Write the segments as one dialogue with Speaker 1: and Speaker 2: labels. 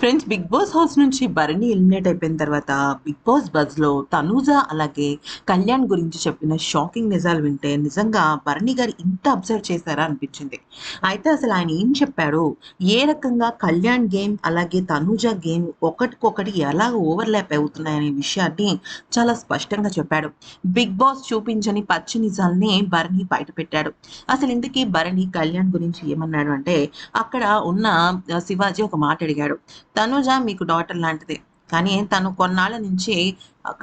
Speaker 1: Friends big boss house నుంచి Bharani eliminate అయిపోయిన తర్వాత బిగ్ బాస్ బజ్లో తనూజ అలాగే కళ్యాణ్ గురించి చెప్పిన షాకింగ్ నిజాలు వింటే నిజంగా భరణి గారు ఇంత అబ్జర్వ్ చేశారా అనిపించింది. అయితే అసలు ఆయన ఏం చెప్పాడు? ఏ రకంగా కళ్యాణ్ గేమ్ అలాగే తనూజ గేమ్ ఒకటికొకటి ఎలా ఓవర్లాప్ అవుతున్నాయనే విషయాన్ని చాలా స్పష్టంగా చెప్పాడు. బిగ్ బాస్ చూపించని పచ్చి నిజాల్ని భరణి బయట పెట్టాడు అసలు ఇంతకీ భరణి కళ్యాణ్ గురించి ఏమన్నాడు అంటే అక్కడ ఉన్న శివాజీ ఒక మాట అడిగాడు. తనుజ మీకు డాటర్ లాంటిదే. కానీ తను కొన్నాళ్ళ నుంచి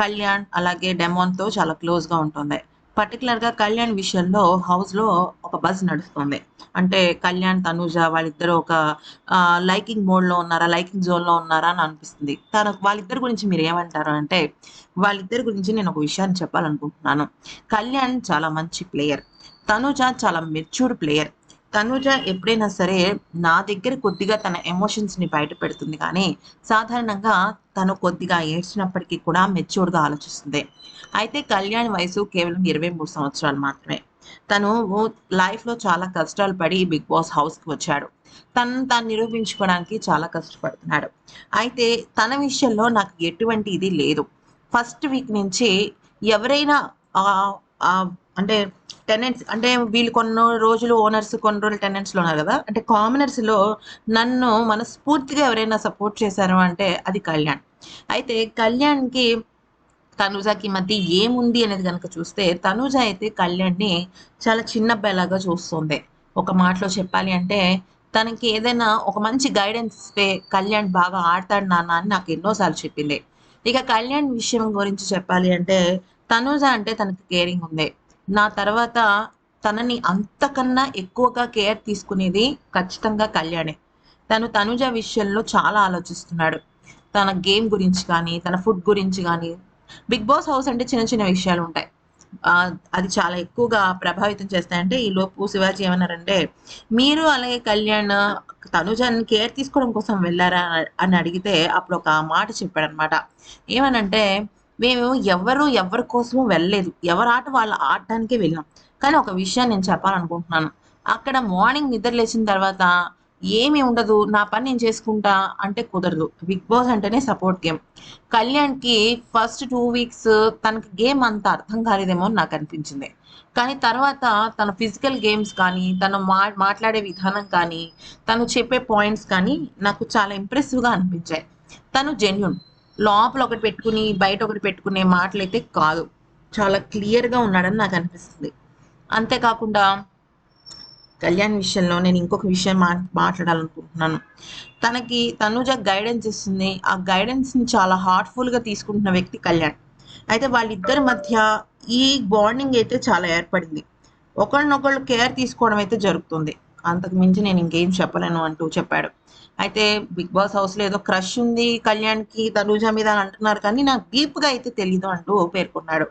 Speaker 1: కళ్యాణ్ అలాగే డెమోన్తో చాలా క్లోజ్గా ఉంటుంది. పర్టికులర్గా కళ్యాణ్ విషయంలో హౌస్లో ఒక బజ్ నడుస్తుంది. అంటే కళ్యాణ్ తనూజ వాళ్ళిద్దరూ ఒక లైకింగ్ మోడ్లో ఉన్నారా లైకింగ్ జోన్లో ఉన్నారా అని అనిపిస్తుంది. తన వాళ్ళిద్దరి గురించి మీరు ఏమంటారు అంటే వాళ్ళిద్దరి గురించి నేను ఒక విషయాన్ని చెప్పాలనుకుంటున్నాను. కళ్యాణ్ చాలా మంచి ప్లేయర్. తనూజ చాలా మెచ్యూర్డ్ ప్లేయర్. తనుజ ఎప్పుడైనా సరే నా దగ్గర కొద్దిగా తన ఎమోషన్స్ని బయట పెడుతుంది కానీ సాధారణంగా తను కొద్దిగా ఏడ్చినప్పటికీ కూడా మెచ్యూర్డ్గా ఆలోచిస్తుంది. అయితే కళ్యాణ్ వయసు కేవలం ఇరవై మూడు సంవత్సరాలు మాత్రమే. తను లైఫ్లో చాలా కష్టాలు పడి బిగ్ బాస్ హౌస్కి వచ్చాడు. తను తాను నిరూపించుకోవడానికి చాలా కష్టపడుతున్నాడు. అయితే తన విషయంలో నాకు ఎటువంటి ఇది లేదు. ఫస్ట్ వీక్ నుంచి ఎవరైనా అంటే టెనెంట్స్ అంటే వీళ్ళు కొన్ని రోజులు ఓనర్స్ కొన్ని రోజులు టెనెంట్స్లో లో ఉన్నారు కదా? అంటే కామనర్స్లో లో నన్ను మనస్ఫూర్తిగా ఎవరైనా సపోర్ట్ చేశారు అంటే అది కళ్యాణ్. అయితే కళ్యాణ్కి తనుజకి మధ్య ఏముంది అనేది కనుక చూస్తే తనుజ అయితే కళ్యాణ్ని చాలా చిన్న అబ్బాయిలాగా చూస్తుంది. ఒక మాటలో చెప్పాలి అంటే తనకి ఏదైనా ఒక మంచి గైడెన్స్ ఇస్తే కళ్యాణ్ బాగా ఆడతాడు నాన్న అని నాకు ఎన్నోసార్లు చెప్పింది. ఇక కళ్యాణ్ విషయం గురించి చెప్పాలి అంటే తనుజ అంటే తనకి కేరింగ్ ఉంది నా తర్వాత తనని అంతకన్నా ఎక్కువగా కేర్ తీసుకునేది ఖచ్చితంగా కళ్యాణే. తను తనుజ విషయంలో చాలా ఆలోచిస్తున్నాడు. తన గేమ్ గురించి కానీ తన ఫుడ్ గురించి కానీ బిగ్ బాస్ హౌస్ అంటే చిన్న చిన్న విషయాలు ఉంటాయి. అది చాలా ఎక్కువగా ప్రభావితం చేస్తాయంటే ఈ లోపు శివాజీ ఏమన్నారంటే మీరు అలాగే కళ్యాణ్ తనుజాన్ని కేర్ తీసుకోవడం కోసం వెళ్ళారా? అని అడిగితే అప్పుడు ఒక మాట చెప్పాడనమాట ఏమనంటే మేము ఎవరు ఎవరి కోసము వెళ్ళలేదు. ఎవరి ఆట వాళ్ళ ఆడటానికే వెళ్ళాం. కానీ ఒక విషయాన్ని నేను చెప్పాలనుకుంటున్నాను. అక్కడ మార్నింగ్ నిద్ర లేచిన తర్వాత ఏమీ ఉండదు నా పని నేను చేసుకుంటా అంటే కుదరదు. బిగ్ బాస్ అంటేనే సపోర్ట్ గేమ్. కళ్యాణ్కి ఫస్ట్ టూ వీక్స్ తనకి గేమ్ అంత అర్థం కాలేదేమో నాకు అనిపించింది. కానీ తర్వాత తన ఫిజికల్ గేమ్స్ కానీ తను మా మాట్లాడే విధానం కానీ తను చెప్పే పాయింట్స్ కానీ నాకు చాలా ఇంప్రెసివ్గా అనిపించాయి. తను జెన్యున్ లోపల ఒకటి పెట్టుకుని బయట ఒకటి పెట్టుకునే మాటలు అయితే కాదు. చాలా క్లియర్గా ఉన్నాడని నాకు అనిపిస్తుంది. అంతేకాకుండా కళ్యాణ్ విషయంలో నేను ఇంకొక విషయం మా మాట్లాడాలనుకుంటున్నాను. తనకి తనుజ గైడెన్స్ ఇస్తుంది. ఆ గైడెన్స్ని చాలా హార్ట్ఫుల్గా తీసుకుంటున్న వ్యక్తి కళ్యాణ్. అయితే వాళ్ళిద్దరి మధ్య ఈ బాండింగ్ అయితే చాలా ఏర్పడింది. ఒకరినొకళ్ళు కేర్ తీసుకోవడం అయితే జరుగుతుంది. అంతకు మించి నేను ఇంకేం చెప్పలేను అంటూ చెప్పాడు. అయితే బిగ్ బాస్ హౌస్లో ఏదో క్రష్ ఉంది కళ్యాణ్కి తనూజ మీద అని అంటున్నారు కానీ నాకు డీప్గా అయితే తెలీదు అంటూ పేర్కొన్నాడు.